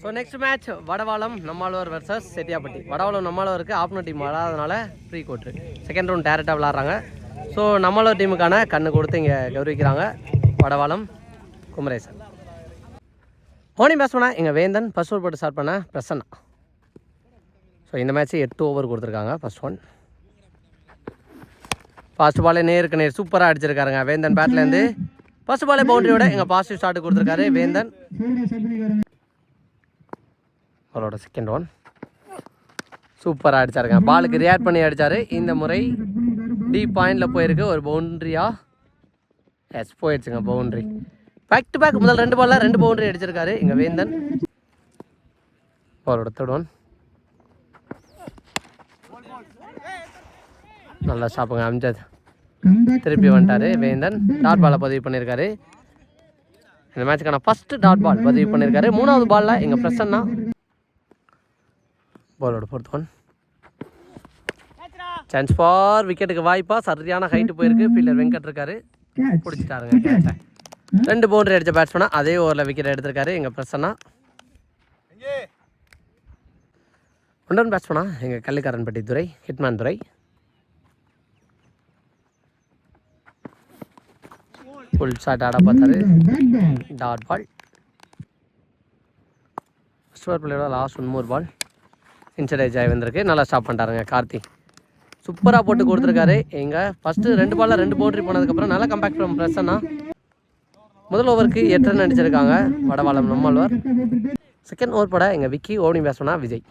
So next match Vadavalam Nammalvar versus Chettiyapatti Vadavalam நம்மாழ்வாருக்கு ஆப்னோ team வராதனால free கோட்ரு second round டேரெக்டாக விளாட்றாங்க. ஸோ நம்மளோட டீமுக்கான கண்ணு கொடுத்து இங்கே கௌரவிக்கிறாங்க வடவாளம் குமரேசன். ஓனிங் பேட்ஸ்மேனா எங்கள் வேந்தன் ஃபர்ஸ்ட் ஓவர் போட்டு ஸ்டார்ட் பண்ண பிரசன்னா. ஸோ இந்த மேட்ச் எட்டு ஓவர் கொடுத்துருக்காங்க ஃபர்ஸ்ட் ஒன் ஃபாஸ்ட் பாலே நேருக்கு நேர் சூப்பராக அடிச்சிருக்காருங்க வேந்தன் பேட்லேருந்து ஃபர்ஸ்ட் பாலே பவுண்டரியோட எங்கள் பாசிட்டிவ் ஸ்டார்ட் கொடுத்துருக்காரு வேந்தன். அவரோட செகண்ட் ஒன் சூப்பராக அடிச்சாருங்க. பாலுக்கு ரியாக்ட் பண்ணி அடிச்சாரு. இந்த முறை டி பாயிண்டில் போயிருக்கு. ஒரு பவுண்ட்ரியா எஸ் போயிடுச்சுங்க பவுண்ட்ரி பேக் டு பேக் முதல் ரெண்டு பாலில் ரெண்டு பவுண்டரி அடிச்சிருக்காரு. இங்கே வேந்தன். அவரோட தேர்ட் ஒன் நல்லா சாப்பிடுங்க அம்ஜத் திருப்பி வந்துட்டாரு வேந்தன். டாட் பாலை பதிவு பண்ணியிருக்காரு இந்த மேட்சுக்கான ஃபர்ஸ்ட் டாட் பால் பதிவு பண்ணியிருக்காரு மூணாவது பாலில் எங்கள் பிரசன்னா பாலோட ஃபோர்த் ஒன் சான்ஸ் ஃபார் விக்கெட்டுக்கு வாய்ப்பா. சரியான ஹைட்டு போயிருக்கு. ஃபீல்டர் வெங்கட் இருக்காரு. பிடிச்சிட்டாருங்க. ரெண்டு பவுண்டரி அடித்த பேட்ஸ்மேனா அதே ஓவரில் விக்கெட் எடுத்திருக்காரு. எங்கள் பிரசன்னா. ஒன்றன் பேட்ஸ்மேனா எங்கள் Kallikkaranpatti Durai. Hitman Durai. Full shot ஆட பார்த்தாரு. டாட் பால் ஃபஸ்ட் ஓவர் பிள்ளையோட லாஸ்ட் ஒன் மூர் பால் இன்சடைஸ் ஆகி வந்திருக்கு. நல்லா ஸ்டாப் பண்ணிட்டாருங்க கார்த்தி. சூப்பராக போட்டு கொடுத்துருக்காரு. எங்கள் ஃபஸ்ட்டு ரெண்டு பாலில் ரெண்டு பவுண்டரி போனதுக்கப்புறம் நல்லா கம்பேக்ட் பண்ண பிரச்சனை முதல் ஓவருக்கு எட்டு ரன் அடிச்சிருக்காங்க வடவாளம் நம்மாழ்வார். செகண்ட் ஓவர் பட எங்கள் விக்கி ஓடிங் பேட்ஸ்மனா விஜய்.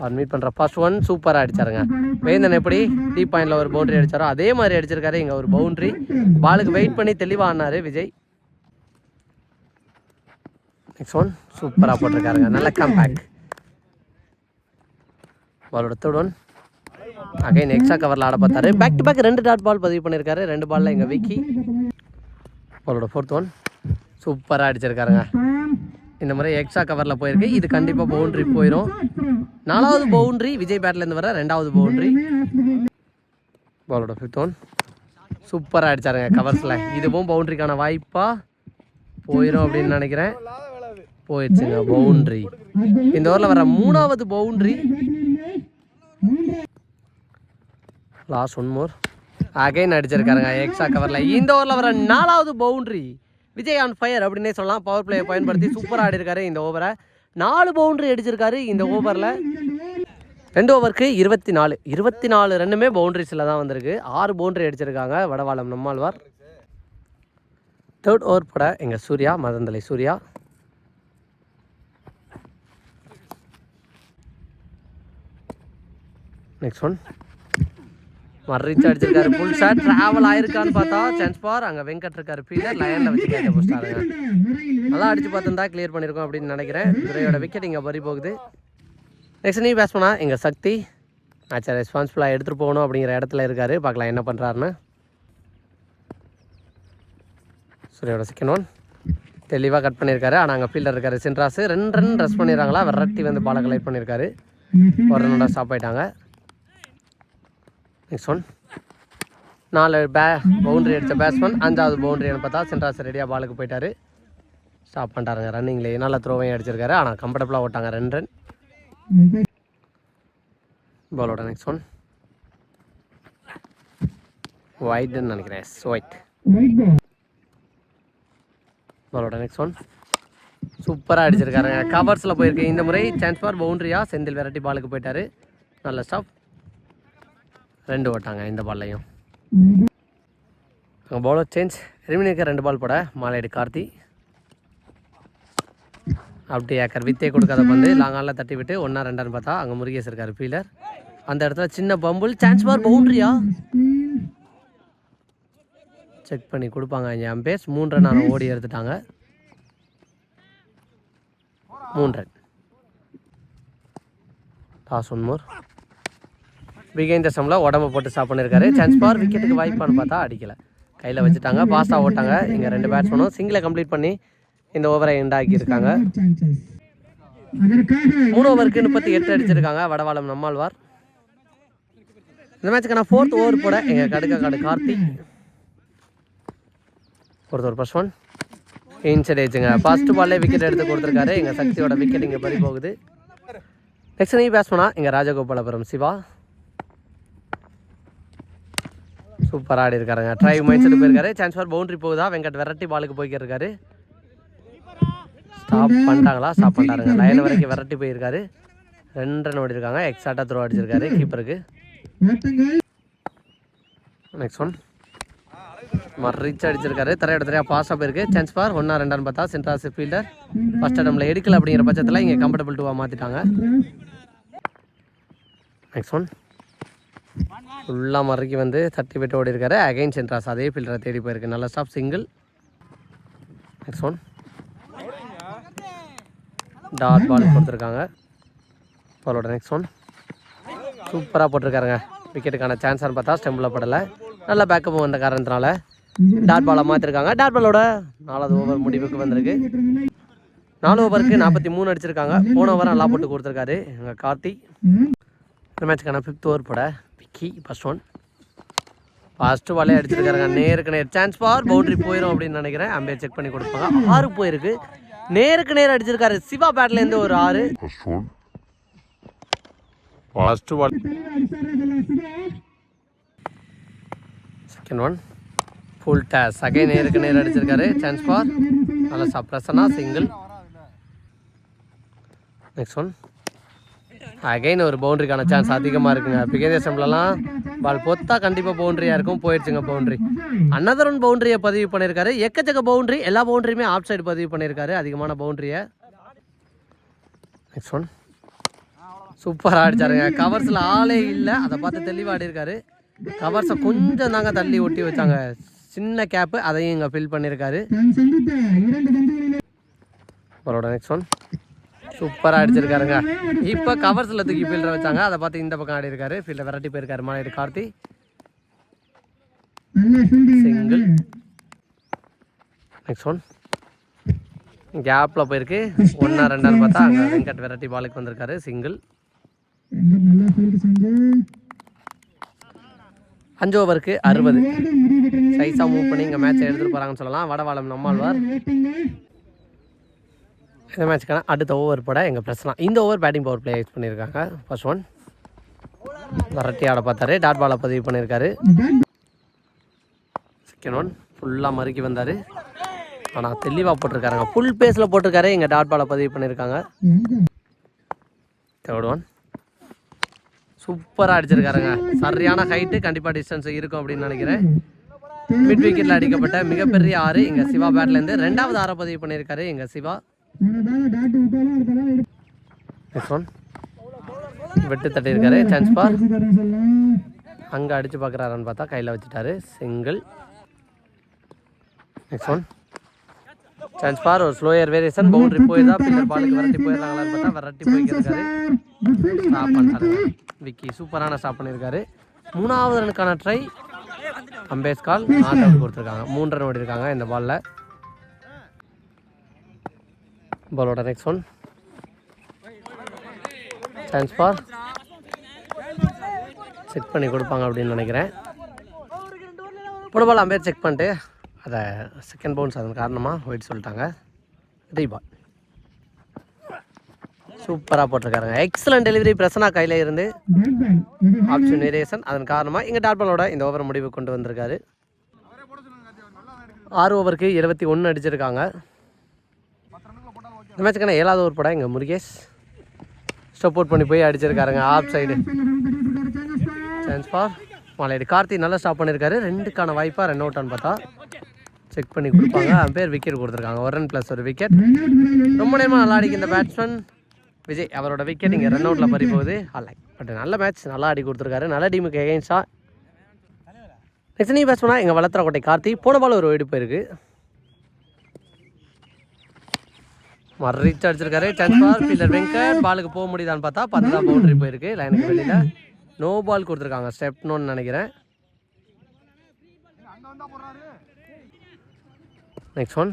அவர் மீட் பண்ணுற ஃபர்ஸ்ட் ஒன் சூப்பராக அடிச்சாருங்க. வேந்தன் எப்படி டீ பாயிண்டில் ஒரு பவுண்டரி அடித்தாரோ அதே மாதிரி அடிச்சிருக்காரு. இங்கே ஒரு பவுண்ட்ரி பாலுக்கு வெயிட் பண்ணி தெளிவாக ஆனார் விஜய். நெக்ஸ்ட் ஒன் சூப்பராக போட்டிருக்காருங்க. நல்ல கம்பேக் பாலோட தேர்ட் அகைன் எக்ஸ்ட்ரா கவரில் ஆட பார்த்தாரு. பேக் டு பேக் ரெண்டு டாட் பால் பதிவு பண்ணியிருக்காரு. ரெண்டு பாலில் எங்கள் விக்கி பாலோட ஃபோர்த் ஒன் சூப்பராக அடிச்சிருக்காருங்க. இந்த முறை எக்ஸ்ட்ரா கவரில் போயிருக்கு. இது கண்டிப்பாக பவுண்ட்ரி போயிடும் நாலாவது பவுண்ட்ரி விஜய் பேட்லேருந்து வர ரெண்டாவது பவுண்ட்ரி பாலோட ஃபிஃப்த் ஒன் சூப்பராக அடிச்சாருங்க கவர்ஸில் இதுவும் பவுண்ட்ரிக்கான வாய்ப்பாக போயிடும் அப்படின்னு நினைக்கிறேன். போயிடுச்சுங்க பவுண்ட்ரி இந்த ஊரில் வர மூணாவது boundary last one more again அடிச்சிருக்காருங்க extra கவரில் இந்த ஓவரில் வர நாலாவது பவுண்ட்ரி விஜய் ஆன் ஃபயர் அப்படின்னே சொல்லலாம். பவர் பிளேயை பயன்படுத்தி சூப்பராக ஆடிருக்காரு இந்த ஓவரை. நாலு பவுண்டரி அடிச்சிருக்காரு இந்த ஓவரில். ரெண்டு ஓவருக்கு இருபத்தி நாலு. இருபத்தி நாலு ரெண்டுமே பவுண்ட்ரிஸில் தான் வந்திருக்கு. ஆறு பவுண்டரி அடிச்சிருக்காங்க வடவாளம் நம்மாழ்வார். தேர்ட் ஓவர் போட எங்கள் சூர்யா மதந்தலை சூர்யா. நெக்ஸ்ட் ஒன் மர்ரிச்சு அடிச்சிருக்காரு. ஃபுல் ஷாட் டிராவல் ஆயிருக்கான்னு பார்த்தா சான்ஸ் பார் அங்கே வெங்கட் இருக்காரு. பீலர் லைனில் வச்சு கேட்க போஸ்டாருங்க நல்லா அடிச்சு பார்த்துருந்தா கிளியர் பண்ணியிருக்கோம் அப்படின்னு நினைக்கிறேன். துரையோட விக்கெட் இங்கே பறி போகுது. நெக்ஸ்ட் நீ பேட்ஸ்மனா எங்கள் சக்தி மேட்சை ரெஸ்பான்சிபிளாக எடுத்துகிட்டு போகணும் அப்படிங்கிற இடத்துல இருக்காரு. பார்க்கலாம் என்ன பண்ணுறாருன்னு சூரியோட செகண்ட் ஒன் தெளிவாக கட் பண்ணியிருக்காரு ஆனால் அங்கே ஃபீல்டர் இருக்காரு. சின்ராஸ் ரெண்டு ரன் ரெஸ்ட் பண்ணிடுறாங்களா? விரட்டி வந்து பாலை கலெக்ட் பண்ணியிருக்காரு ஒரு ரன்னோட ஸ்டாப் ஆகிட்டாங்க நெக்ஸ்ட் ஒன் நாலு பே பவுண்டரி அடித்த பேட்ஸ்மேன் அஞ்சாவது பவுண்டரின்னு பார்த்தா சென்ட்ராஸ் ரெடியாக பாலுக்கு போயிட்டாரு. ஸ்டாப் பண்ணிட்டாருங்க ரன்னிங்லேயே நல்லா த்ரோவையும் அடிச்சிருக்காரு. ஆனால் கம்ஃபர்டபுளாக ஓட்டாங்க. ரெண்டு ரன் பாலோட நெக்ஸ்ட் ஒன் ஒயிட்னு நினைக்கிறேன். எஸ் ஒயிட் பாலோட நெக்ஸ்ட் ஒன் சூப்பராக அடிச்சிருக்காருங்க. கவர்ஸில் போயிருக்கு இந்த முறை. சான்ஸ் ஃபார் பவுண்டரியா செந்தில் வெரைட்டி பாலுக்கு போயிட்டாரு. நல்ல ஸ்டாப் ரெண்டு ஓட்டாங்க இந்த பால்லையும். அங்கே பவுலர் சேஞ்ச் எலிமினேக்கர் ரெண்டு பால் போட. மாலையடி கார்த்தி. அப்படி ஏக்கர் வித்தே கொடுக்காத பந்து. லாங்காலில் தட்டி விட்டு ஒன்றா ரெண்டான்னு பார்த்தா அங்கே முருகேஷ் இருக்கார் ஃபீலர் அந்த இடத்துல சின்ன பம்புல் சான்ஸ் ஃபார் பவுண்ட்ரியா செக் பண்ணி கொடுப்பாங்க. இங்கே அம்பேஸ் மூணு ரன் ஓடி எடுத்துட்டாங்க. ரன் டாஸ் ஒன் மோர் பிகைந்த சம்மில் உடம்பு போட்டு ஸ்டாப் பண்ணியிருக்காரு சான்ஸ் பார் விக்கெட்டுக்கு வாய்ப்பான்னு பார்த்தா அடிக்கல. கையில் வச்சுட்டாங்க ஃபாஸ்ட்டாக ஓட்டாங்க. இங்கே ரெண்டு பேட்ஸ்மேனும் சிங்கிளை கம்ப்ளீட் பண்ணி இந்த ஓவரை எண்டாக்கி இருக்காங்க மூணு ஓவருக்கு முப்பத்தி எட்டு அடிச்சிருக்காங்க வடவாளம் நம்மாழ்வார். இந்த மேட்சுக்கான ஃபோர்த் ஓவர் போட எங்கள் கடுக்க காடு கார்த்தி. ஒருத்தர் ஃபர்ஸ்ட் ஒன் இன்சைட் ஏஜுங்க ஃபர்ஸ்ட் பால்லே விக்கெட் எடுத்து கொடுத்துருக்காரு. எங்கள் சக்தியோட விக்கெட் இங்கே பறி போகுது நெக்ஸ்ட் நீ பேட்ஸ்மனா இங்கே ராஜகோபாலபுரம் சிவா. சூப்பராக ஆடி இருக்காருங்க. ட்ரை மைண்ட் செட் போயிருக்காரு. சான்ஸ் ஃபார் பவுண்டரி போகுதா? வெங்கட் வெரைட்டி பாலுக்கு போய்க்கிட்டு இருக்காரு ஸ்டாப் பண்ணிட்டாங்களா? ஸ்டாப் பண்ணிட்டாருங்க. லைன் வரைக்கும் வெரைட்டி போயிருக்காரு. ரெண்டு ரன் ஓடி இருக்காங்க எக்ஸாக்டாக த்ரோ அடிச்சிருக்காரு. கீப்பருக்கு நெக்ஸ்ட் ஒன் ரிச் அடிச்சிருக்காரு. தரையோட தரையா பாஸ் போயிருக்கு. சான்ஸ் ஃபார் ஒன்றா ரெண்டான்னு பார்த்தா சென்ட்ராஸ் ஃபீல்டர் ஃபர்ஸ்ட் இடம்ல எடுக்கல அப்படிங்கிற பட்சத்தில் இங்கே கம்ஃபர்டபுள் டூவாக மாற்றிட்டாங்க நெக்ஸ்ட் ஒன் ஃபுல்லாக மறுக்கி வந்து தட்டி விட்டு ஓடி இருக்காரு அகைன் சென்ட்ராஸ் அதே ஃபீல்டரை தேடி போயிருக்கு. நல்ல stop single next one dot ball கொடுத்துருக்காங்க. பாலோட நெக்ஸ்ட் ஒன் சூப்பராக போட்டிருக்காருங்க. விக்கெட்டுக்கான சான்ஸ்னு பார்த்தா ஸ்டெம்பில் படலை. நல்ல பேக்கப் வந்த காரணத்தினால டாட் பாலை மாற்றிருக்காங்க டாட் பாலோட நாலாவது ஓவர் முடிவுக்கு வந்திருக்கு. நாலு ஓவருக்கு நாற்பத்தி மூணு அடிச்சிருக்காங்க. போன ஓவர் நல்லா போட்டு கொடுத்துருக்காரு. எங்கள் கார்த்தி. இந்த மேட்ச்க்கான ஃபிஃப்த் ஓவர் போட விக்கி ஃபர்ஸ்ட் ஒன் ஃபர்ஸ்ட் பாலே அடிச்சிருக்காருங்க. நேருக்கு நேர். சான்ஸ் ஃபார் பவுண்டரி போயிடும் அப்படின்னு நினைக்கிறேன். அம்பேர் செக் பண்ணி கொடுப்பாங்க. ஆறு போயிருக்கு. நேருக்கு நேர் அடிச்சிருக்காரு. சிவா பேட்லேருந்து ஒரு ஆறு. First one. Second one full toss again நேருக்கு நேர் அடிச்சிருக்காரு. சான்ஸ் ஃபார் நல்ல சப்ரஸனா சிங்கிள் நெக்ஸ்ட் ஒன் அகைன் ஒரு பவுண்டரிக்கான சான்ஸ் அதிகமாக இருக்குங்க. பிகேதேசம்லலாம் பால் பொத்தா கண்டிப்பாக பவுண்டரியாக இருக்கும். போயிடுச்சுங்க பவுண்டரி அன்னதர் ஒன் பவுண்டரியை பதிவு பண்ணியிருக்காரு எக்கச்சக்க பவுண்டரி எல்லா பவுண்டரியுமே ஆஃப் சைடு பதிவு பண்ணியிருக்காரு அதிகமான பவுண்டரியை நெக்ஸ்ட் ஒன் சூப்பராக அடிச்சாருங்க கவர்ஸில் ஆளே இல்லை. அதை பார்த்து தெளிவாக ஆடிருக்காரு. கவர்ஸை கொஞ்சம் தாங்க தள்ளி ஒட்டி வச்சாங்க. சின்ன கேப்பு அதையும் இங்கே ஃபில் பண்ணியிருக்காரு அவரோட நெக்ஸ்ட் ஒன் சூப்பராக அடிச்சிருக்காருங்க. இப்போ கவர்ஸில் தூக்கி ஃபீல்டரை வச்சாங்க. அதை பார்த்து இந்த பக்கம் ஆடி இருக்காரு. ஃபீல்டர் விரட்டி போயிருக்காரு மாநில கார்த்தி. சிங்கிள் நெக்ஸ்ட் ஒன் கேப்பில் போயிருக்கு. ஒன்றா ரெண்டாவது பார்த்தா அங்கே வெங்கட் வெரைட்டி பாலுக்கு வந்திருக்காரு. சிங்கிள் அஞ்சு ஓவருக்கு அறுபது. சைஸாக மூவ் பண்ணி இங்கே மேட்சை எடுத்துகிட்டு போகிறாங்கன்னு சொல்லலாம். வடவாளம் நம்மாழ்வார். இந்த மேட்ச்க்கான அடுத்த ஓவர் போட எங்கள் பிரச்சனை. இந்த over batting power play use பண்ணியிருக்காங்க. ஃபர்ஸ்ட் ஒன் வரட்டி ஆட பார்த்தாரு. டாட் பாலை பதிவு பண்ணியிருக்காரு. செகண்ட் ஒன் ஃபுல்லாக மறுக்கி வந்தார். ஆனால் தெளிவாக போட்டிருக்காருங்க. ஃபுல் பேஸில் போட்டிருக்காரு. எங்கள் டாட் பாலை பதிவு பண்ணியிருக்காங்க. தேர்ட் ஒன் சூப்பராக அடிச்சிருக்காருங்க. சரியான ஹைட்டு கண்டிப்பாக டிஸ்டன்ஸ் இருக்கும் அப்படின்னு நினைக்கிறேன். மிட் விக்கெட்டில் அடிக்கப்பட்ட மிகப்பெரிய ஆறு எங்கள் சிவா பேட்லேருந்து ரெண்டாவது ஆறை பதிவு பண்ணியிருக்காரு எங்கள் சிவா. வெட்டு தட்டியிருக்காரு. சான்ஸ் பார் அங்கே அடித்து பார்க்குறாருன்னு பார்த்தா கையில் வச்சுட்டாரு. Single next one chance for ஒரு ஸ்லோயர் வேரியேஷன் பவுண்டரி போயிருந்தா பின்னர் பாலுக்கு விரட்டி போயிடுறாங்களான்னு பார்த்தா விரட்டி போய்க்கிருக்காரு. ஸ்டாப் பண்ணிட்டாரு. விக்கி சூப்பரான ஸ்டாப் பண்ணியிருக்காரு. மூணாவது ரனுக்கான ட்ரை அம்பேஸ்கால் நாட் அவுட் கொடுத்துருக்காங்க. மூன்று ரன் ஓடி இருக்காங்க இந்த பாலில் பாலோட next one chance for check பண்ணி கொடுப்பாங்க அப்படின்னு நினைக்கிறேன். புட பால் அம்பேர் செக் பண்ணிட்டு அதை செகண்ட் பவுன்ஸ் அதன் காரணமாக ஒயிட் சொல்லிட்டாங்க. ரீபால் சூப்பராக போட்டிருக்காருங்க. எக்ஸலன்ட் டெலிவரி பிரசனா கையில் இருந்து. ஆப்ஷன் வேரியேஷன் அதன் காரணமாக எங்கள் டாட்பாலோட இந்த ஓவர் முடிவு கொண்டு வந்திருக்காரு. ஆறு ஓவருக்கு இருபத்தி ஒன்று அடிச்சிருக்காங்க. மேட்சுக்கான ஏழாவது ஒரு படம் எங்கள் முருகேஷ். சப்போர்ட் பண்ணி போய் அடிச்சிருக்காருங்க off side chance for மாலையடி. Karthi நல்லா ஸ்டாப் பண்ணியிருக்காரு ரெண்டுக்கான வாய்ப்பாக ரன் அவுட்டான்னு பார்த்தா செக் பண்ணி கொடுப்பாங்க. பேர் விக்கெட் கொடுத்துருக்காங்க. ஒரு ரன் ப்ளஸ் ஒரு விக்கெட் ரொம்ப நேரமாக நல்லா அடிக்கும் இந்த பேட்ஸ்மேன் விஜய் அவரோட விக்கெட் இங்கே ரன் அவுட்டில் பறி போகுது. அல்ல பட் நல்ல மேட்ச் நல்லா ஆடி கொடுத்துருக்காரு. நல்ல டீமுக்கு எகெயின்ஸ்டா நெக்ஸ்ட் நீ பேட்ஸ்மனா எங்கள் வளர்த்துறக்கோட்டை கார்த்தி. போன பால் ஒரு வெடிப்பு போயிருக்கு. மறிச்சு அடிச்சிருக்காரு. சான்ஸ் பார் ஃபீல்டர் வெங்கட் பாலுக்கு போக முடியுதான்னு பார்த்தா பத்து தான் பவுண்டரி போயிருக்கு லைனுக்கு வெளியில். நோ பால் கொடுத்துருக்காங்க. ஸ்டெப் நோன்னு நினைக்கிறேன். நெக்ஸ்ட் ஒன்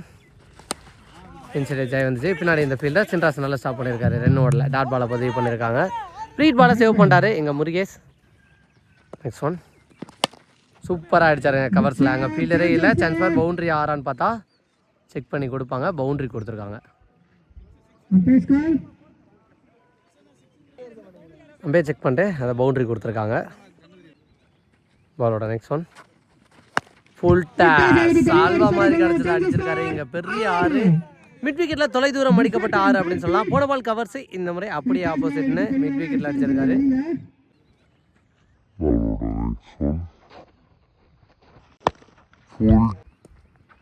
இன்சிடென்ட் ஜெய் வந்துச்சு. பின்னாடி இந்த ஃபீல்டர் சின்ராஸ் நல்லா ஸ்டாப் பண்ணியிருக்காரு. ரெண்டு ஓடல. டாட் பாலை பதிவு பண்ணியிருக்காங்க. ஃப்ரீட் பாலை சேவ் பண்ணிட்டாரு. எங்கள் முருகேஷ். நெக்ஸ்ட் ஒன் சூப்பராக அடித்தாருங்க கவர்ஸில் அங்கே ஃபீல்டரே இல்லை. சான்ஸ் ஃபார் பவுண்டரி ஆறான்னு பார்த்தா செக் பண்ணி கொடுப்பாங்க. பவுண்ட்ரி கொடுத்துருக்காங்க. அம்பே செக் பண்ணிட்டு அதை பவுண்ட்ரி கொடுத்துருக்காங்க. பாலோட நெக்ஸ்ட் ஒன் ஃபுல் டேஸ் சால்வா மாதிரி கிடச்சது அடிச்சிருக்காரு இங்கே பெரிய ஆறு. மிட் விக்கெட்டில் தொலை தூரம் அடிக்கப்பட்ட ஆறு அப்படின்னு சொல்லலாம். போன பால் கவர்ஸ் இந்த முறை அப்படியே ஆப்போசிட்னு மிட் விக்கெட்டில் அடிச்சிருக்காரு.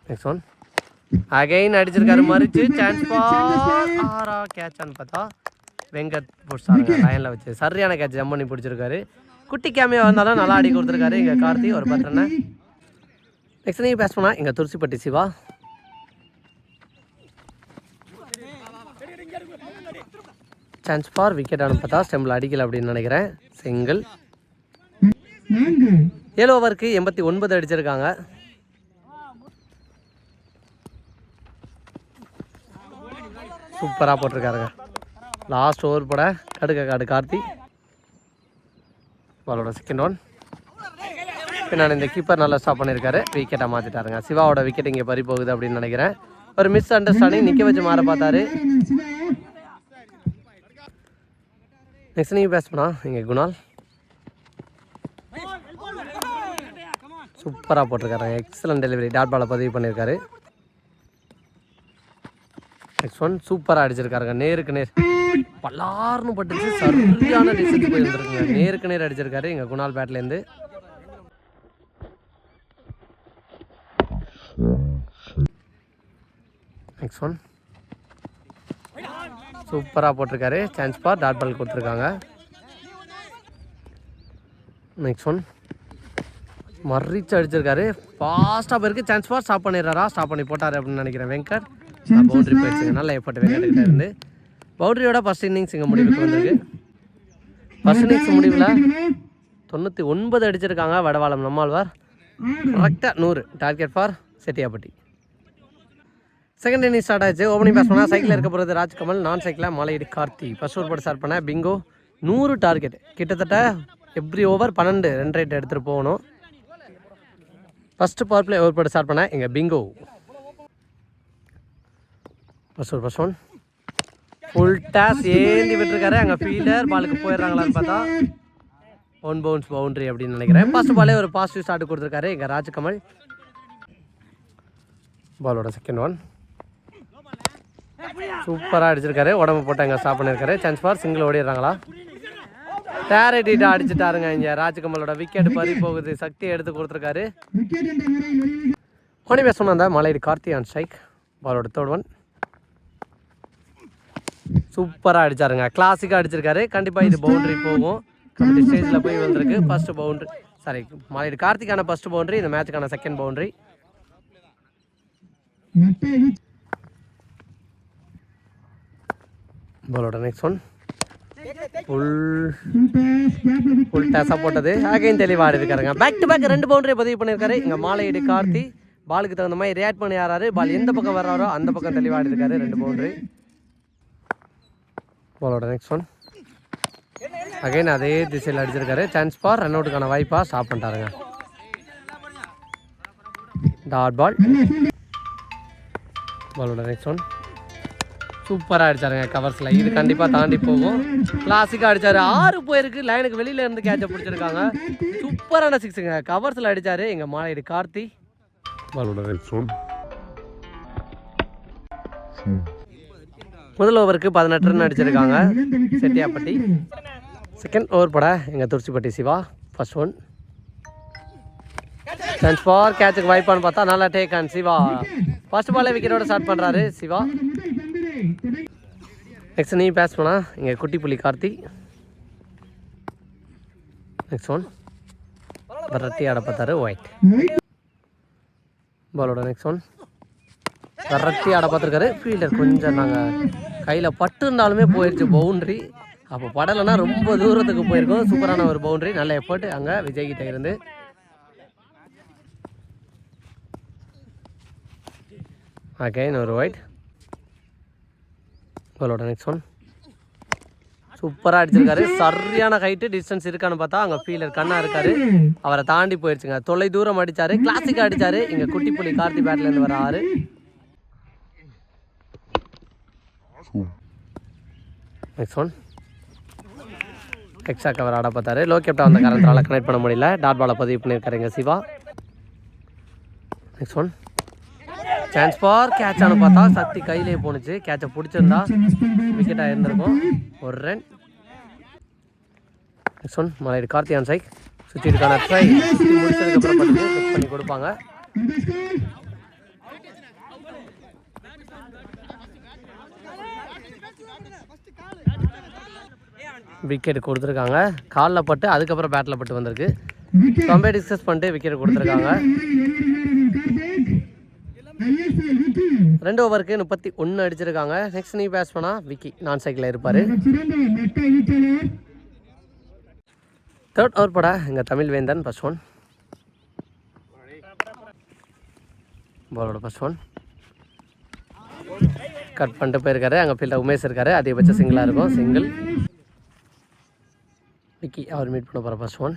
நெக்ஸ்ட் ஒன் அகைன் அடிச்சிருக்காரு மறிச்சு. சான்ஸ் ஃபார் ஆரா கேட்சான்னு பார்த்தா வெங்கட் பிடிச்சாங்க லைனில் வச்சு சரியான கேட்ச் ஜம் பண்ணி பிடிச்சிருக்காரு. குட்டி கேமியா வந்தாலும் நல்லா ஆடி கொடுத்துருக்காரு. இங்கே கார்த்தி ஒரு பத்து ரன்னு நெக்ஸ்ட் நீங்கள் பேஸ் பண்ணா இங்கே Thurusippatti Siva. Chance for wicket பார்த்தா ஸ்டெம்பில் அடிக்கல அப்படின்னு நினைக்கிறேன். சிங்கிள் ஏழு ஓவருக்கு எண்பத்தி ஒன்பது அடிச்சிருக்காங்க. சூப்பராக போட்டிருக்காருங்க. லாஸ்ட் ஓவர் போட கடுக்க காடு கார்த்தி. பாலோட செகண்ட் ஒன் பின்னாடி இந்த கீப்பர் நல்லா ஸ்டாப் பண்ணியிருக்காரு விக்கெட்டை மாற்றிட்டாருங்க சிவாவோட விக்கெட் இங்கே பறி போகுது அப்படின்னு நினைக்கிறேன். ஒரு மிஸ் அண்டர்ஸ்டாண்டிங் நிற்க வச்சு மாற பார்த்தாரு. நெக்ஸ்ட் நீங்கள் பேஸ் இங்கே குணால். சூப்பராக போட்டிருக்காருங்க. எக்ஸலன்ட் டெலிவரி டாட் பாலை பதிவு பண்ணியிருக்காரு நெக்ஸ்ட் ஒன் சூப்பராக அடிச்சிருக்காருங்க. நேருக்கு நேர். பல்லார்னு பட்டுச்சு. சரியான டிஸ்டன்ஸ் போயிருந்துருக்குங்க. நேருக்கு நேர் அடிச்சிருக்காரு. எங்கள் குணால் பேட்லேருந்து. நெக்ஸ்ட் ஒன் சூப்பராக போட்டிருக்காரு. சான்ஸ் பார் டாட் பால் கொடுத்துருக்காங்க. நெக்ஸ்ட் ஒன் மறிச்சு அடிச்சிருக்காரு. ஃபாஸ்ட்டாக போயிருக்கு. சான்ஸ் ஃபார் ஸ்டாப் பண்ணிடுறாரா? ஸ்டாப் பண்ணி போட்டார் அப்படின்னு நினைக்கிறேன். வெங்கட் பவுண்டரி போயிடுச்சுங்க நல்ல எஃபர்ட் வெங்கட்கிட்ட இருந்து. பவுண்டரியோட ஃபர்ஸ்ட் இன்னிங்ஸ் இங்கே முடிவுக்கு வந்திருக்கு? ஃபர்ஸ்ட் இன்னிங்ஸ் முடிவில் தொண்ணூற்றி ஒன்பது அடிச்சிருக்காங்க வடவாளம் நம்மாழ்வார். கரெக்டாக நூறு. Target for Chettiyapatti. Second inning start ஆச்சு. ஓப்பனிங் பேஸ் பண்ணால் சைக்கிள் இருக்க போகிறது ராஜ்கமல் நான் சைக்கிளில் மலையடி கார்த்தி. ஃபர்ஸ்ட் ஓவர் போட்டு ஸ்டார்ட் பண்ணேன் பிங்கோ நூறு டார்கெட் கிட்டத்தட்ட எவ்ரி ஓவர் பன்னெண்டு. ரன் ரேட் எடுத்துகிட்டு போகணும். ஃபஸ்ட்டு பவர் பிளே ஓவர் போட்டு ஸ்டார்ட் பண்ணேன் எங்கள் Bingo first one full toss ஏந்தி விட்டுருக்காரு. அங்கே ஃபீல்டர் பாலுக்கு போயிடுறாங்களான்னு பார்த்தா ஒன் பவுன்ஸ் பவுண்டரி அப்படின்னு நினைக்கிறேன். ஃபர்ஸ்ட் பாலே ஒரு பாசிட்டிவ் ஸ்டார்ட் கொடுத்துருக்காரு எங்கள் ராஜ்கமல். பாலோட செகண்ட் ஒன் சூப்பராக அடிச்சிருக்காரு. உடம்பு போட்டு அங்கே ஸ்டாப் பண்ணியிருக்காரு சான்ஸ் ஃபார் சிங்கிள் ஓடிடுறாங்களா? டேரக்டிட்டா அடிச்சுட்டாருங்க இங்கே ராஜ்கமலோட விக்கெட் பறி போகுது. சக்தி எடுத்து கொடுத்துருக்காரு. விக்கெட் என்ற முறையில் வெளியே ஒனி பேச சொன்ன மலையடி கார்த்தி ஆன் ஸ்ட்ரைக் பாலோட தேர்ட் ஒன் சூப்பராக அடிச்சாருங்க. கிளாசிக்காக அடிச்சிருக்காரு. கண்டிப்பாக இது பவுண்டரி போகும். கபடி ஸ்டேஜில் போய் வந்திருக்கு. ஃபர்ஸ்ட் பவுண்ட்ரி சாரி மாலையீடு கார்த்திக்கான ஃபர்ஸ்ட் பவுண்டரி இந்த மேட்சுக்கான செகண்ட் பவுண்டரி பாலோட நெக்ஸ்ட் ஒன் ஃபுல் ஃபுல் டேஸாக போட்டது. அகைன் தெளிவாக இருக்காருங்க பேக் டு பேக் ரெண்டு பவுண்டரி பதிவு பண்ணியிருக்காரு இங்கே மாலையீடு கார்த்தி. பாலுக்கு தகுந்த மாதிரி ரியாக்ட் பண்ணி ஆறாரு பால் எந்த பக்கம் வர்றாரோ அந்த பக்கம் தெளிவாக இருக்காரு ரெண்டு பவுண்டரி பாலோட நெக்ஸ்ட் ஒன் அகைன் அதே திசையில் அடிச்சிருக்காரு. சான்ஸ் ஃபார் ரன் அவுட்டுக்கான வாய்ப்பாக ஸ்டாப் பண்ணிட்டாருங்க. டாட் பால் பாலோட நெக்ஸ்ட் ஒன் சூப்பராக அடிச்சாருங்க கவர்ஸில் இது கண்டிப்பாக தாண்டி போகும். கிளாசிக்காக அடிச்சாரு. ஆறு போயிருக்கு. லைனுக்கு வெளியில இருந்து கேட்சை பிடிச்சிருக்காங்க. சூப்பரான சிக்ஸுங்க கவர்ஸில் அடிச்சாரு. எங்கள் மாலையீடு கார்த்தி. பாலோட நெக்ஸ்ட் ஒன் முதல் ஓவருக்கு பதினெட்டு ரன் அடிச்சிருக்காங்க செட்டியாப்பட்டி செகண்ட் ஓவர் பட எங்கள் Thuruchippatti Siva first one chance for கேட்சுக்கு வாய்ப்பான்னு பார்த்தா நல்லா டேக் ஆன் சிவா. ஃபர்ஸ்ட் பாலே விக்கெட்டோட ஸ்டார்ட் பண்ணுறாரு சிவா. நெக்ஸ்ட் நீ பேஸ் பண்ணா இங்கே குட்டி புலி கார்த்தி. நெக்ஸ்ட் ஒன் விரட்டி ஆட பார்த்தாரு ஒயிட் பாலோட நெக்ஸ்ட் ஒன் விரட்டி ஆட பார்த்துருக்காரு. ஃபீல்டர் கொஞ்சம் நாங்கள் கையில் பட்டு இருந்தாலுமே போயிடுச்சு பவுண்ட்ரி அப்போ படலைன்னா ரொம்ப தூரத்துக்கு போயிருக்கோம். சூப்பரான ஒரு பவுண்ட்ரி நல்ல எஃபர்ட் அங்கே விஜய்கிட்ட இருந்து. அகைன் ஒரு ஒயிட் உங்களோட நெக்ஸ்ட் ஒன் சூப்பராக அடிச்சிருக்காரு. சரியான ஹைட்டு டிஸ்டன்ஸ் இருக்கான்னு பார்த்தா அங்கே ஃபீலர் கண்ணா இருக்காரு. அவரை தாண்டி போயிடுச்சுங்க தொலை தூரம் அடித்தார் கிளாசிக்காக அடித்தார் இங்கே குட்டி கார்த்தி பேட்லேருந்து வர ஆறு நெக்ஸ்ட் ஒன் எக்ஸ்ட்ரா கவர் ஆட பார்த்தாரு. லோ கேப்டா வந்த காரணத்தால் கனெக்ட் பண்ண முடியல. டாட் பாலை பதிவு பண்ணியிருக்காருங்க Siva. Next one chance for catch ஆனு பார்த்தா சக்தி கையிலேயே போணுச்சு. கேட்சை பிடிச்சிருந்தா விக்கெட்டாக இருந்திருக்கும். ஒரு ரன் நெக்ஸ்ட் ஒன் மலையடி கார்த்தியான் சைக். சுற்றி இருக்கான ட்ரை முடிச்சதுக்கப்புறம் பண்ணி கொடுப்பாங்க. விக்கெட் கொடுத்துருக்காங்க. காலில் பட்டு அதுக்கப்புறம் பேட்டில் பட்டு வந்திருக்கு. Wicket. ரொம்ப டிஸ்கஸ் பண்ணிட்டு விக்கெட் கொடுத்துருக்காங்க. ரெண்டு ஓவருக்கு முப்பத்தி ஒன்று அடிச்சிருக்காங்க. நெக்ஸ்ட் நீ பேஸ் பண்ணா விக்கி. நான் சைக்கிளில் இருப்பார். தேர்ட் ஓவர் பட. எங்கள் தமிழ் வேந்தன் ஃபர்ஸ்ட் ஒன் பாலோட ஃபர்ஸ்ட் ஒன் கட் பண்ணிட்டு போயிருக்காரு. அங்கே ஃபீல்டர் உமேஷ் இருக்காரு. அதிகபட்ச சிங்கிளாக இருக்கும். சிங்கிள் விக்கி அவர் மீட் பண்ண போகிற ஃபர்ஸ்ட் ஒன்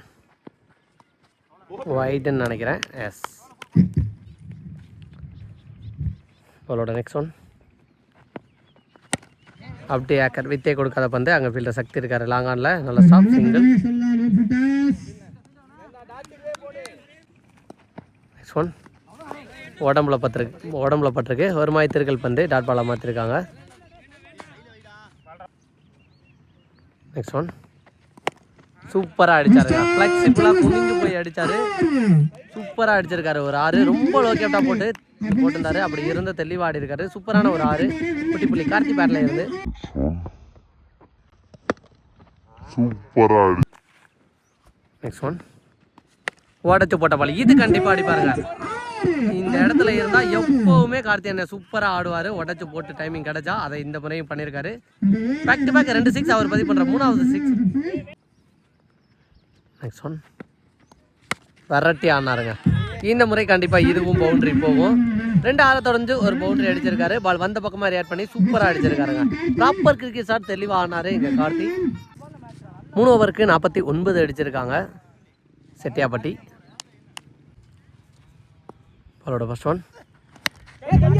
ஒயிட்டுன்னு நினைக்கிறேன். எஸ் பாலோட நெக்ஸ்ட் ஒன் அப்படியே ஏக்கர் வித்தே கொடுக்காத பந்து அங்கே ஃபீல்டர் சக்தி இருக்காரு. லாங் ஆனில் நல்ல ஸ்டாப் சிங்கிள் நெக்ஸ்ட் ஒன் உடம்புல பட்டிருக்கு உடம்புல பட்டிருக்கு. ஒரு மாதிரி திருக்கல் பந்து டாட் பாலாக மாற்றிருக்காங்க நெக்ஸ்ட் ஒன் சூப்பராக அடிச்சாருங்க. ஃப்ளெக்சிபிளாக குனிஞ்சு போய் அடிச்சாரு. சூப்பராக அடிச்சிருக்காரு ஒரு ஆறு. ரொம்ப லோ கேப்டாக போட்டு போட்டிருந்தாரு. அப்படி இருந்த தெளிவாக ஆடி இருக்காரு. சூப்பரான ஒரு ஆறு. குட்டி புள்ளி கார்த்தி பேட்டில் இருந்து. சூப்பரா அடி நெக்ஸ்ட் ஒன் உடச்சு போட்ட பால் இது கண்டிப்பாக அடிப்பாருங்க. இந்த இடத்துல இருந்தால் எப்போவுமே கார்த்தி அண்ணன் சூப்பராக ஆடுவார். உடச்சு போட்டு டைமிங் கிடைச்சா அதை இந்த முறையும் பண்ணியிருக்காரு பேக் டு பேக் ரெண்டு சிக்ஸ் அவர் பதிவு பண்ணுற மூணாவது சிக்ஸ் நெக்ஸ்ட் ஒன் வெரைட்டி ஆனாருங்க. இந்த முறை கண்டிப்பாக இதுவும் பவுண்ட்ரி போகும். ரெண்டு ஆளை தொடர்ந்து ஒரு பவுண்டரி அடிச்சிருக்காரு. பால் வந்த பக்கமாக ரியாக்ட் பண்ணி சூப்பராக அடிச்சிருக்காருங்க. ப்ராப்பர் கிரிக்கெட் ஷாட் தெளிவாக ஆனார் இங்கே கார்த்தி. மூணு ஓவருக்கு நாற்பத்தி ஒன்பது அடிச்சிருக்காங்க. செட்டியாப்பட்டி. பாலோட first one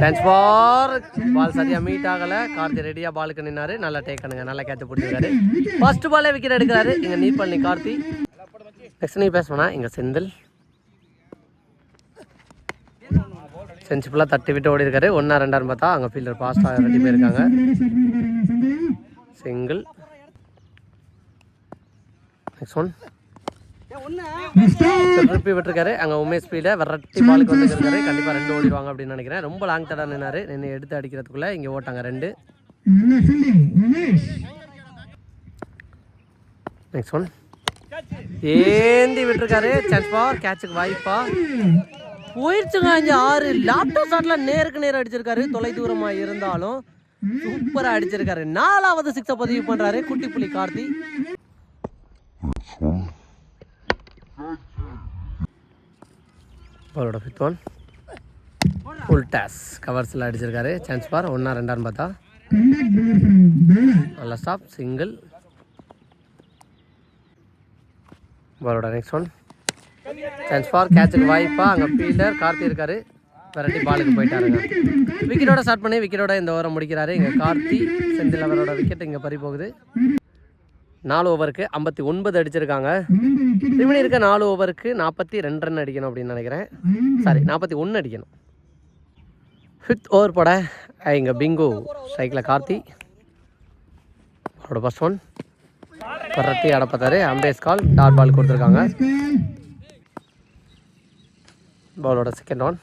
chance for ball சரியாக மீட் ஆகலை. கார்த்தி ரெடியாக பாலுக்கு நின்னாரு. நல்லா டேக்கனுங்க நல்லா கேத்து பிடிச்சிருக்காரு. ஃபர்ஸ்ட் பாலே விக்கெட் எடுக்கிறாரு. இங்கே நீட் பண்ணி கார்த்தி. நெக்ஸ்ட் நீ பேசணும்னா இங்கே செந்தில். செஞ்சு ஃபுல்லாக தட்டி விட்டு ஓடி இருக்காரு ஒன்றா ரெண்டான்னு பார்த்தா அங்கே ஃபீல்டர் ஃபாஸ்ட்டாக ரெடி போயிருக்காங்க சிங்கிள் நெக்ஸ்ட் ஒன் திருப்பி விட்டுருக்காரு. அங்கே உமேஷ் ஸ்பீடை விரட்டி பாலுக்கு வந்துருக்காரு. கண்டிப்பாக ரெண்டு ஓடிடுவாங்க அப்படின்னு நினைக்கிறேன். ரொம்ப லாங் தடா நின்னாரு. நின்று எடுத்து அடிக்கிறதுக்குள்ள இங்கே ஓட்டாங்க ரெண்டு. நெக்ஸ்ட் ஒன் ஏந்தி விட்டுருக்காரு. சான்ஸ் பார் கேட்சுக்கு வாய்ப்பா போயிடுச்சுங்க இங்கே ஆறு. லேப்டாப் ஷாட்ல நேருக்கு நேர் அடிச்சிருக்காரு. தொலை தூரமா இருந்தாலும் சூப்பரா அடிச்சிருக்காரு. நாலாவது சிக்ஸை பதிவு பண்றாரு குட்டி புலி கார்த்தி. பாலோட ஃபிஃப்த் ஒன் ஃபுல் டாஸ் கவர்ஸில் அடிச்சிருக்காரு. Chance for. ஒன்றா ரெண்டான்னு பார்த்தா. நல்ல ஸ்டாப் சிங்கிள் பாலோட நெக்ஸ்ட் ஒன் சான்ஸ் ஃபார் கேட்சுக்கு வாய்ப்பா அங்கே ஃபீல்டர் கார்த்தி இருக்காரு. விரட்டி பாலுக்கு போயிட்டாருங்க. விக்கெட்டோட ஸ்டார்ட் பண்ணி விக்கெட்டோட இந்த ஓவரை முடிக்கிறாரு. இங்கே கார்த்தி செந்தில் அவரோட விக்கெட் இங்கே பறி போகுது. நாலு ஓவருக்கு ஐம்பத்தி ஒன்பது அடிச்சிருக்காங்க. இழந்த இருக்க நாலு ஓவருக்கு நாற்பத்தி ரெண்டு ரன் அடிக்கணும் அப்படின்னு நினைக்கிறேன். சாரி நாற்பத்தி ஒன்று அடிக்கணும். ஃபிஃப்த் ஓவர் போட இங்கே பிங்கு சைக்கிளில் கார்த்தி. அவரோட ஃபஸ்ட் ஒன் பரத்தி அடப்பத்தாரு அம்பேஸ் கால் டாட் பால் கொடுத்துருக்காங்க. பாலோட செகண்ட் ஒன்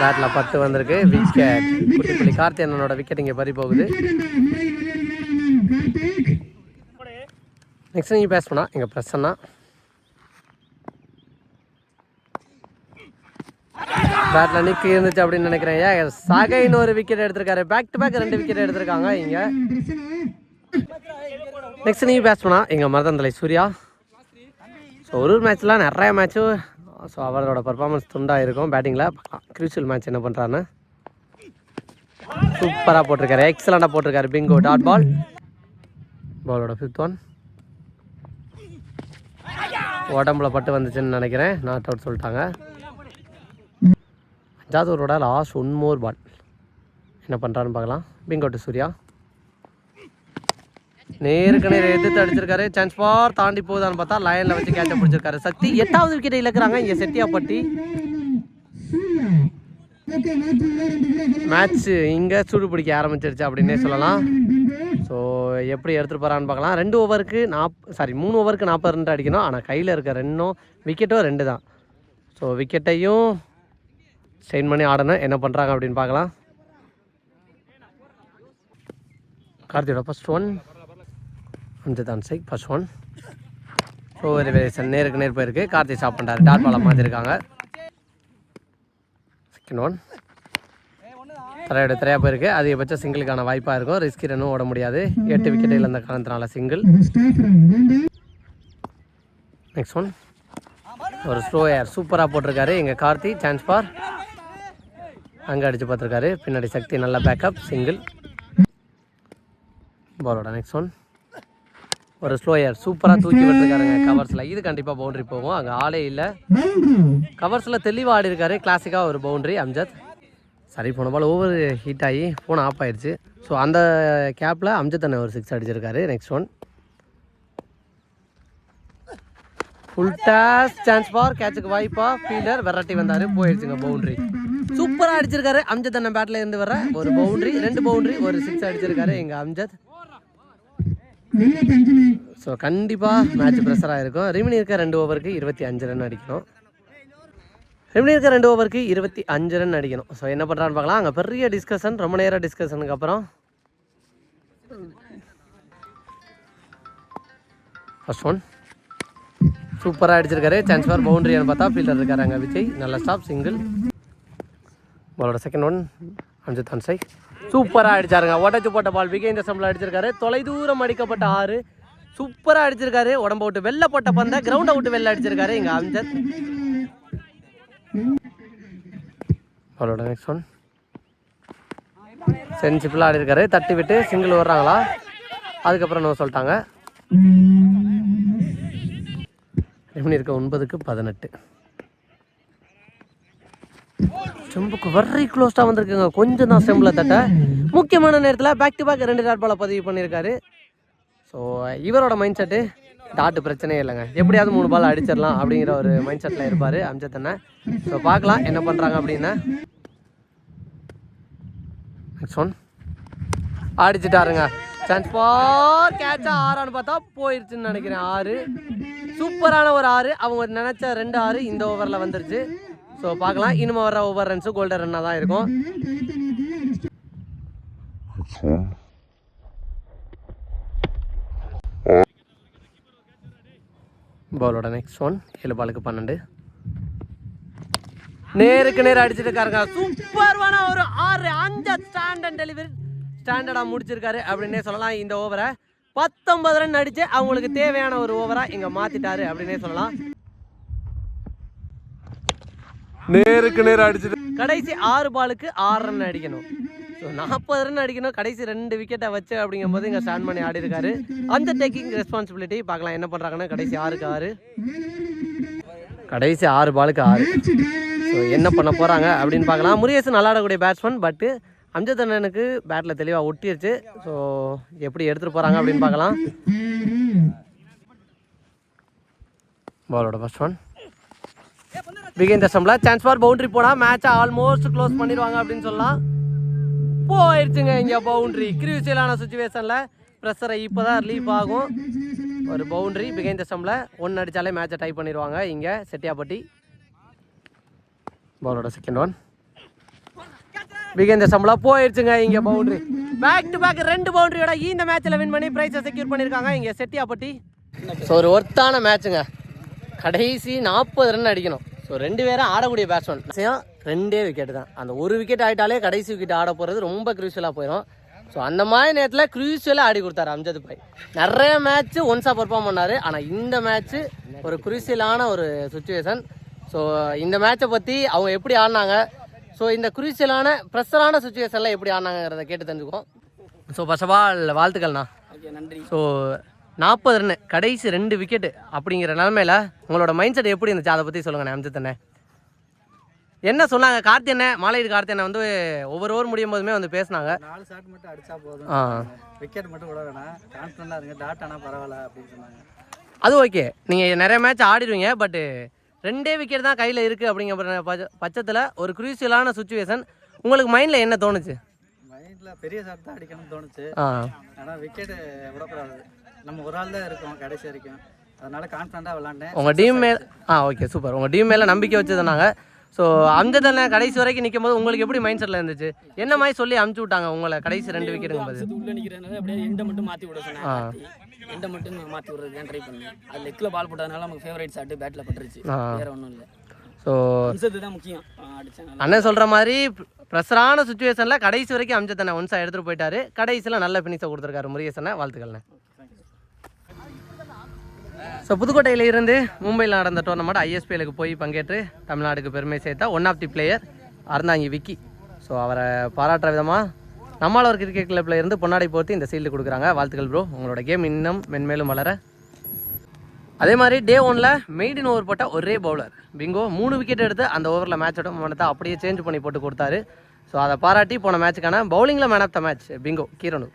பேட்டில் பத்து வந்திருக்கு. விக்கெட் குட்டி புள்ளி கார்த்தி விக்கெட் இங்கே பறி போகுது. நெக்ஸ்ட் நீங்கள் பேஸ் பண்ணா. எங்கள் ப்ரெஸ் பேட்டில் நிற்க இருந்துச்சு அப்படின்னு நினைக்கிறேன். ஏன்? சகைன்னு ஒரு விக்கெட் எடுத்திருக்காரு. பேக் டு பேக் ரெண்டு விக்கெட் எடுத்திருக்காங்க இங்கே. நெக்ஸ்ட் நீங்கள் பேஸ் எங்கள் மருதந்தலை சூர்யா. ஸோ ஒரு ஒரு மேட்ச்லாம் நிறைய மேட்ச்சு ஸோ அவரோட பர்ஃபார்மன்ஸ் துண்டாக இருக்கும். பேட்டிங்கில் பார்க்கலாம். க்ரூஷியல் மேட்ச் என்ன பண்ணுறான்னு சூப்பராக போட்டிருக்காரு. எக்ஸலண்ட்டாக போட்டிருக்காரு. பிங்கோ டாட் பால் பாலோட ஃபிஃப்த் ஒன் உடம்புல பட்டு வந்துச்சுன்னு நினைக்கிறேன். நாட் அவுட் சொல்லிட்டாங்க. அஞ்சாவது ஒரு லாஸ்ட் ஒன் மோர் பால் என்ன பண்ணுறான்னு பார்க்கலாம். பிங்கோட்டு சூர்யா. நேருக்கு நேர் எதிர்த்து அடிச்சிருக்காரு. சான்ஸ் ஃபார் தாண்டி போகுதான்னு பார்த்தா லைனில் வச்சு கேட்ச பிடிச்சிருக்காரு. சக்தி எட்டாவது விக்கெட்டை இழக்கிறாங்க. இங்கே செட்டியாப்பட்டி மேட்ச் இங்கே சூடு பிடிக்க ஆரம்பிச்சிருச்சு அப்படின்னே சொல்லலாம். ஸோ எப்படி எடுத்துகிட்டு போகிறான்னு பார்க்கலாம். ரெண்டு ஓவருக்கு நாப் சாரி மூணு ஓவருக்கு நாற்பது ரன் அடிக்கணும். ஆனால் கையில் இருக்க ரெண்டும் விக்கெட்டும் ரெண்டு தான். ஸோ விக்கெட்டையும் ஸ்டெயின் பண்ணி ஆடணும். என்ன பண்ணுறாங்க அப்படின்னு பார்க்கலாம். கார்த்தியோட ஃபர்ஸ்ட் ஒன் இந்த தான் சைக் ஃபர்ஸ்ட் ஒன் ஸோ ஒரு வேரியேஷன் நேருக்கு நேர் போயிருக்கு. கார்த்தி ஸ்டாப் பண்ணுறாரு டாட் பாலம் மாற்றிருக்காங்க செகண்ட் ஒன் தரையோட திரையாக போயிருக்கு. அதிகபட்சம் சிங்கிளுக்கான வாய்ப்பாக இருக்கும். ரிஸ்க் ரன்னும் ஓட முடியாது. எட்டு விக்கெட் இழந்த காரணத்தினால சிங்கிள் நெக்ஸ்ட் ஒன் ஒரு ஸ்லோ ஏர் சூப்பராக போட்டிருக்காரு. எங்கள் கார்த்தி சான்ஸ் பார் அங்கே அடித்து பார்த்துருக்காரு. பின்னாடி சக்தி நல்ல பேக்கப் சிங்கிள் பாலோட நெக்ஸ்ட் ஒன் ஒரு ஸ்லோ ஏர் சூப்பராக தூக்கி விட்டுருக்காருங்க கவர்ஸில் இது கண்டிப்பாக பவுண்டரி போகும். அங்கே ஆளே இல்லை. கவர்ஸில் தெளிவாக ஆடி இருக்காரு கிளாசிக்காக ஒரு பவுண்டரி அம்ஜத். சரி போன பால் ஓவர் ஹீட் ஆகி ஃபோன் ஆஃப் ஆயிடுச்சு. ஸோ அந்த கேப்பில் அம்ஜத் அண்ணன் ஒரு சிக்ஸ் அடிச்சிருக்காரு. Next one full toss chance for கேட்சுக்கு வாய்ப்பா. ஃபீல்டர் வெரைட்டி வந்தார். போயிடுச்சுங்க பவுண்டரி சூப்பராக அடிச்சிருக்காரு. அம்ஜத் அண்ணன் பேட்டில் இருந்து வர ஒரு பவுண்டரி ரெண்டு பவுண்டரி ஒரு சிக்ஸ் அடிச்சிருக்காரு. எங்கள் அம்ஜத். ஸோ கண்டிப்பாக மேட்ச் ப்ரெஷராக இருக்கும் ரிமினி இருக்க ரெண்டு ஓவருக்கு இருபத்தி அஞ்சு ரன் அடிக்கணும். ரிமினி இருக்க ரெண்டு ஓவருக்கு இருபத்தி அஞ்சு ரன் அடிக்கணும். ஸோ என்ன பண்ணுறான்னு பார்க்கலாம். அங்கே பெரிய டிஸ்கஷன் ரொம்ப நேரம் டிஸ்கஷனுக்கு அப்புறம். ஃபர்ஸ்ட் ஒன் சூப்பராக அடிச்சிருக்காரு. சான்ஸ் ஃபார் பவுண்டரியான்னு பார்த்தா ஃபீல்டர் இருக்காரு அங்கே விஜய். நல்ல ஸ்டாப் சிங்கிள் பாலோட செகண்ட் ஒன் அஞ்சுத் அன்சை சூப்பராக அடிச்சாருங்க. உடச்சு போட்ட பால் விகே இந்த சம்பளம் அடிச்சிருக்காரு. தொலைதூரம் அடிக்கப்பட்ட ஆறு. சூப்பராக அடிச்சிருக்காரு. உடம்ப விட்டு வெளில போட்ட பந்த கிரவுண்டை விட்டு வெளில அடிச்சிருக்காரு எங்கள் அம்ஜத். அவரோட நெக்ஸ்ட் ஒன் சென்சிபிளாக ஆடி இருக்காரு தட்டி விட்டு சிங்கிள் வர்றாங்களா? அதுக்கப்புறம் நோ சொல்லிட்டாங்க. எப்படி இருக்க? ஒன்பதுக்கு பதினெட்டு. ஸ்டெம்புக்கு வெரி க்ளோஸ்டாக வந்திருக்குங்க. கொஞ்சம் தான் ஸ்டெம்பில் தட்ட. முக்கியமான நேரத்தில் பேக் டு பேக் ரெண்டு டாட் பாலை பதிவு பண்ணியிருக்காரு. ஸோ இவரோட மைண்ட் செட்டு டாட்டு பிரச்சனையே இல்லைங்க. எப்படியாவது மூணு பால் அடிச்சிடலாம் அப்படிங்கிற ஒரு மைண்ட் செட்டில் இருப்பார் அம்ஜத் ஸோ பார்க்கலாம் என்ன பண்ணுறாங்க அப்படின்னு. நெக்ஸ்ட் ஒன் அடிச்சிட்டாருங்க. சான்ஸ் பார் கேட்சா ஆறான்னு பார்த்தா போயிருச்சுன்னு நினைக்கிறேன். ஆறு. சூப்பரான ஒரு ஆறு. அவங்க நினச்ச ரெண்டு ஆறு இந்த ஓவரில் வந்துருச்சு. ஸோ பார்க்கலாம். இனிமே வர ஒவ்வொரு ரன்ஸும் கோல்டன் ரன்னாக தான் இருக்கும். பாலோட நெக்ஸ்ட் ஒன் ஏழு பாலுக்கு பன்னெண்டு. நேருக்கு நேர் அடிச்சிட்டு இருக்காருங்க. சூப்பர்வான ஒரு ஆறு அஞ்சு ஸ்டாண்டர்ட் டெலிவரி ஸ்டாண்டர்டாக முடிச்சிருக்காரு. அப்படின்னே சொல்லலாம். இந்த ஓவரை பத்தொன்பது ரன் அடிச்சு அவங்களுக்கு தேவையான ஒரு ஓவரா இங்க மாத்திட்டாரு. அப்படின்னே சொல்லலாம். நேருக்கு நேர் அடிச்சுட்டு. கடைசி ஆறு பாலுக்கு ஆறு ரன் அடிக்கணும். ஸோ நாற்பது ரன் அடிக்கணும். கடைசி ரெண்டு விக்கெட்டை வச்சு அப்படிங்கும்போது இங்கே ஸ்டாண்ட் பண்ணி ஆடி இருக்காரு. அந்த டேக்கிங் ரெஸ்பான்சிபிலிட்டி பார்க்கலாம் என்ன பண்ணுறாங்கன்னா கடைசி ஆறுக்கு ஆறு. கடைசி ஆறு பாலுக்கு ஆறு. ஸோ என்ன பண்ண போகிறாங்க அப்படின்னு பார்க்கலாம். முருகேசன் நல்லா ஆடக்கூடிய பேட்ஸ்மேன் பட்டு அம்ஜத் அண்ணனுக்கு பேட்டில் தெளிவாக ஒட்டிருச்சு. ஸோ எப்படி எடுத்துகிட்டு போகிறாங்க அப்படின்னு பார்க்கலாம். பாலோட ஃபஸ்ட் ஒன் பிகின் சம்பள சான்ஸ் ஃபார் பவுண்டரி போனா மேட்சை ஆல்மோஸ்ட் க்ளோஸ் பண்ணிடுவாங்க அப்படின்னு சொல்லலாம். போயிடுச்சுங்க இங்கே பவுண்டரி கிரிவிசியலான சுச்சுவேஷனில் ப்ரெஷரை இப்போ தான் ரிலீஃப் ஆகும். ஒரு பவுண்டரி பிகைந்த தசம்ல. ஒன்று அடித்தாலே மேட்சை டைப் பண்ணிடுவாங்க. இங்கே செட்டியாப்பட்டி. பாலோட செகண்ட் ஒன் பிகைந்த தசம்ல போயிடுச்சுங்க இங்கே பவுண்டரி பேக் டு பேக் ரெண்டு பவுண்டரியோட இந்த மேட்ச்சில் வின் பண்ணி ப்ரைஸை செக்யூர் பண்ணியிருக்காங்க இங்கே செட்டியாப்பட்டி. ஸோ ஒரு ஒர்த்தான மேட்சுங்க கடைசி நாற்பது ரன் அடிக்கணும். ஸோ ரெண்டு பேரும் ஆடக்கூடிய பேட்ஸ்மேன் விஷயம் ரெண்டே விக்கெட் தான். அந்த ஒரு விக்கெட் ஆகிட்டாலே கடைசி விக்கெட் ஆட போகிறது ரொம்ப க்ரூஷியலாக போயிடும் ஸோ அந்த மாதிரி நேரத்தில் க்ரூஷியலாக ஆடி கொடுத்தாரு அம்ஜத் பாய். நிறைய மேட்ச்சு ஒன்ஸாக பெர்ஃபார்ம் பண்ணார். ஆனால் இந்த மேட்ச்சு ஒரு குரூசியலான ஒரு சுச்சுவேஷன் ஸோ இந்த மேட்சை பற்றி அவங்க எப்படி ஆடினாங்க? ஸோ இந்த குரூசியலான ப்ரெஷரான சுச்சுவேஷனில் எப்படி ஆடினாங்கிறத கேட்டு தெரிஞ்சுக்குவோம். ஸோ ஃபர்ஸ்ட் ஆஃப் ஆல் வாழ்த்துக்கள்ண்ணா ஸோ நாற்பது ரன் கடைசி ரெண்டு விக்கெட்டு அப்படிங்கிற நிலமையில உங்களோட மைண்ட் செட் எப்படி இருந்துச்சு? அதை பற்றி சொல்லுங்கண்ணே அம்ஜத் அண்ணே. என்ன சொன்னாங்க? கார்த்தி அண்ணன் மாலையீடு கார்த்தி அண்ணன் வந்து ஒவ்வொரு ஓவர் முடியும் போதுமே வந்து பேசினாங்க. நாலு ஷாட் மட்டும் அடிச்சா போதும். விக்கெட் மட்டும் விட வேணாம். கான்ஃபிடண்டாக இருங்க. டாட் ஆனால் பரவாயில்ல அப்படின்னு சொன்னாங்க. அது ஓகே நீங்கள் நிறைய மேட்ச் ஆடிடுவீங்க பட்டு ரெண்டே விக்கெட் தான் கையில் இருக்குது அப்படிங்கிற பட்ச- பட்சத்தில் ஒரு குரூசியலான சுச்சுவேஷன் உங்களுக்கு மைண்டில் என்ன தோணுச்சு? மைண்டில் பெரிய ஷாட் தான் அடிக்கணும்னு தோணுச்சு. ஆனால் விக்கெட் விடக்கூடாது. நம்ம ஒரு ஆள் தான் இருக்கோம் கடைசி வரைக்கும். அதனால கான்ஃபிடண்டாக விளாண்டேன். உங்கள் டீம் மேல் ஆ ஓகே சூப்பர் உங்கள் டீம் மேலே நம்பிக்கை வச்சதுனாங்க ஸோ அம்ஜதனை கடைசி வரைக்கும் நிற்கும் போது உங்களுக்கு எப்படி மைண்ட் செட்டில் இருந்துச்சு? என்ன மாதிரி சொல்லி அமுச்சு விட்டாங்க உங்களை கடைசி ரெண்டு விக்கெட்டுங்கும் போது? உள்ள நிக்கிறதுனால அப்படியே எண்டை மட்டும் மாத்தி விட சொன்னாங்க. எண்டை மட்டும் மாத்தி விடுறதுக்கு ட்ரை பண்ணேன். அது லெக்ல பால் போட்டதுனால நமக்கு ஃபேவரட் ஷாட் பேட்ல பட்டுருச்சு. வேற ஒன்றும் இல்லை. ஸோ முக்கியம். அண்ணன் சொல்கிற மாதிரி ப்ரெஷரான சுச்சுவேஷனில் கடைசி வரைக்கும் அம்ஜதனை ஒன்ஸாக எடுத்துகிட்டு போயிட்டாரு. கடைசியில் நல்ல ஃபினிஷை கொடுத்துருக்காரு முருகேசனை வாழ்த்துக்கள்ண்ணே. ஸோ புதுக்கோட்டையில் இருந்து மும்பையில் நடந்த டோர்னமெண்ட் ஐஎஸ்பிஎலுக்கு போய் பங்கேற்று தமிழ்நாடுக்கு பெருமை சேர்த்த one of the player Aranthangi Vicky. So அவரை பாராட்டுற விதமாக நம்மளால் கிரிக்கெட் கிளப்பில் இருந்து பொன்னாடை போர்த்து இந்த சீல்டு கொடுக்குறாங்க. வாழ்த்துக்கள் ப்ரோ உங்களோட கேம் இன்னும் மென்மேலும் வளர. அதே மாதிரி டே ஒனில் மெய்டின் ஓவர் போட்ட ஒரே பவுலர் பிங்கோ மூணு விக்கெட் எடுத்து அந்த ஓவரில் மேட்சோட மனத்தை அப்படியே சேஞ்ச் பண்ணி போட்டு கொடுத்தாரு. ஸோ அதை பாராட்டி போன மேட்சுக்கான பவுலிங்கில் man of the match Bingo Keeranur.